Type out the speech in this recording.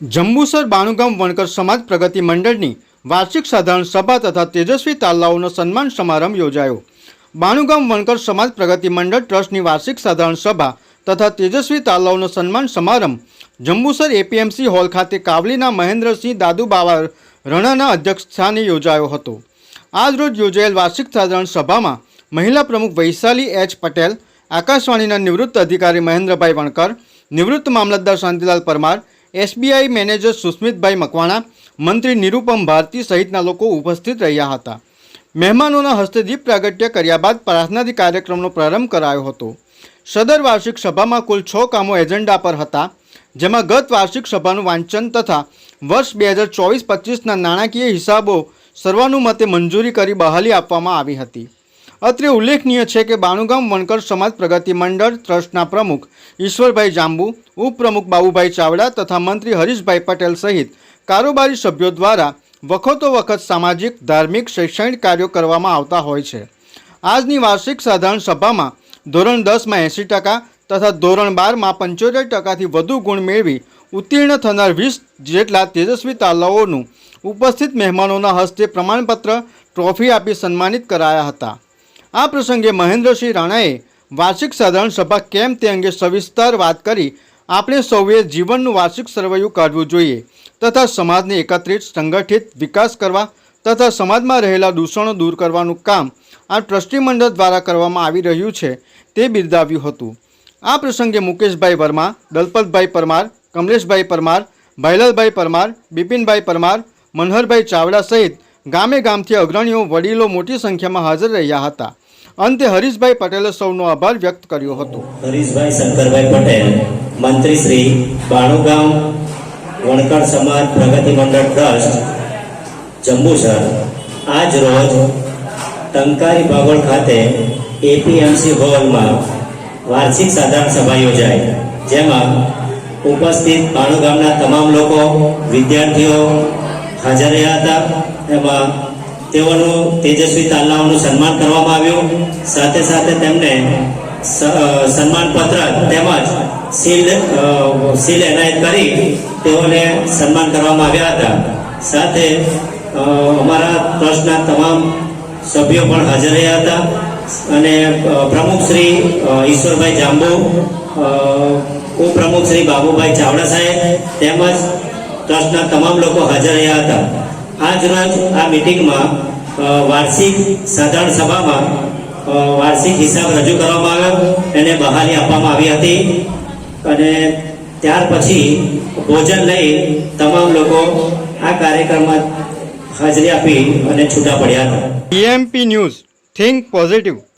જંબુસર બાણુગામ વણકર સમાજ પ્રગતિ મંડળની વાર્ષિક સાધારણ સભા તથા તેજસ્વી તાલાઓનો સન્માન સમારંભ યોજાયો. બાણુગામ વણકર સમાજ પ્રગતિ મંડળ ટ્રસ્ટની વાર્ષિક સાધારણ સભા તથા તેજસ્વી તાલાઓનો સન્માન સમારંભ જંબુસર એપીએમસી હોલ ખાતે કાવલીના મહેન્દ્રસિંહ દાદુબાવા રણાના અધ્યક્ષસ્થાને યોજાયો હતો. આજરોજ યોજાયેલ વાર્ષિક સાધારણ સભામાં મહિલા પ્રમુખ વૈશાલી એચ પટેલ, આકાશવાણીના નિવૃત્ત અધિકારી મહેન્દ્રભાઈ વણકર, નિવૃત્ત મામલતદાર શાંતિલાલ પરમાર એસબીઆઈ મેનેજર સુસ્મિતભાઈ મકવાણા, મંત્રી નિરૂપમ ભારતી સહિતના લોકો ઉપસ્થિત રહ્યા હતા. મહેમાનોના હસ્તે દીપ પ્રાગટ્ય કર્યા બાદ પ્રાર્થનાથી કાર્યક્રમનો પ્રારંભ કરાયો હતો. સદર વાર્ષિક સભામાં કુલ છ કામો એજન્ડા પર હતા, જેમાં ગત વાર્ષિક સભાનું વાંચન તથા વર્ષ બે હજાર ચોવીસ પચીસના નાણાકીય હિસાબો સર્વાનુમતે મંજૂરી કરી બહાલી આપવામાં આવી હતી. અત્રે ઉલ્લેખનીય છે કે બાણુગામ વણકર સમાજ પ્રગતિ મંડળ ટ્રસ્ટના પ્રમુખ ઈશ્વરભાઈ જાંબુ, ઉપપ્રમુખ બાબુભાઈ ચાવડા તથા મંત્રી હરીશભાઈ પટેલ સહિત કારોબારી સભ્યો દ્વારા વખતો વખત સામાજિક, ધાર્મિક, શૈક્ષણિક કાર્યો કરવામાં આવતા હોય છે. આજની વાર્ષિક સાધારણ સભામાં ધોરણ દસમાં એંસી ટકા તથા ધોરણ બારમાં પંચોતેર ટકાથી વધુ ગુણ મેળવી ઉત્તીર્ણ થનાર વીસ જેટલા તેજસ્વી તાલાઓનું ઉપસ્થિત મહેમાનોના હસ્તે પ્રમાણપત્ર, ટ્રોફી આપી સન્માનિત કરાયા હતા. આ પ્રસંગે મહેન્દ્રસિંહ રાણાએ વાર્ષિક સાધારણ સભા કેમ તે અંગે સવિસ્તર વાત કરી આપણે સૌએ જીવનનું વાર્ષિક સરવૈયું કાઢવું જોઈએ તથા સમાજને એકત્રિત, સંગઠિત વિકાસ કરવા તથા સમાજમાં રહેલા દૂષણો દૂર કરવાનું કામ આ ટ્રસ્ટી મંડળ દ્વારા કરવામાં આવી રહ્યું છે તે બિરદાવ્યું હતું. આ પ્રસંગે મુકેશભાઈ વર્મા, દલપતભાઈ પરમાર, કમલેશભાઈ પરમાર, ભાઈલાલભાઈ પરમાર, બિપિનભાઈ પરમાર, મનહરભાઈ ચાવડા સહિત ગામે ગામથી અગ્રણીઓ વડીલો મોટી સંખ્યામાં હાજર રહ્યા હતા. અંતે હરીશભાઈ પટેલે સૌનો આભાર વ્યક્ત કર્યો હતો. હરીશભાઈ શંકરભાઈ પટેલ, મંત્રી શ્રી બાણુગામ વણકર સમાજ પ્રગતિ મંડળ ટ્રસ્ટ, જંબુસર. આજ રોજ ટંકારી બાગોળ ખાતે એપીએમસી હોલમાં વાર્ષિક સાધારણ સભા યોજાઈ. જેમાં ઉપસ્થિત બાણુગામના તમામ લોકો, વિદ્યાર્થીઓ હાજર રહ્યા હતા. એમાં તેઓનું તેજસ્વી તાલાઓનું સન્માન કરવામાં આવ્યું. સાથે સાથે તેમને સન્માનપત્ર સન્માન પત્ર તેમજ સીલ સીલ એનાયત કરી તેઓને સન્માન કરવામાં આવ્યા હતા. સાથે અમારા ટ્રસ્ટના તમામ સભ્યો પણ હાજર રહ્યા હતા. અને પ્રમુખ શ્રી ઈશ્વરભાઈ જાંબુ ઉપપ્રમુખ શ્રી બાબુભાઈ ચાવડા સાહેબ તેમજ ટ્રસ્ટના તમામ લોકો હાજર રહ્યા હતા. આજ રોજ આ મિટિંગમાં વાર્ષિક સાધારણ સભામાં વાર્ષિક હિસાબ રજૂ કરવામાં આવ્યો, એને બહાલી આપવામાં આવી હતી. અને ત્યાર પછી ભોજન લઈ તમામ લોકો આ કાર્યક્રમમાં હાજરી આપી અને છૂટા પડ્યા હતા. PMP news, think positive.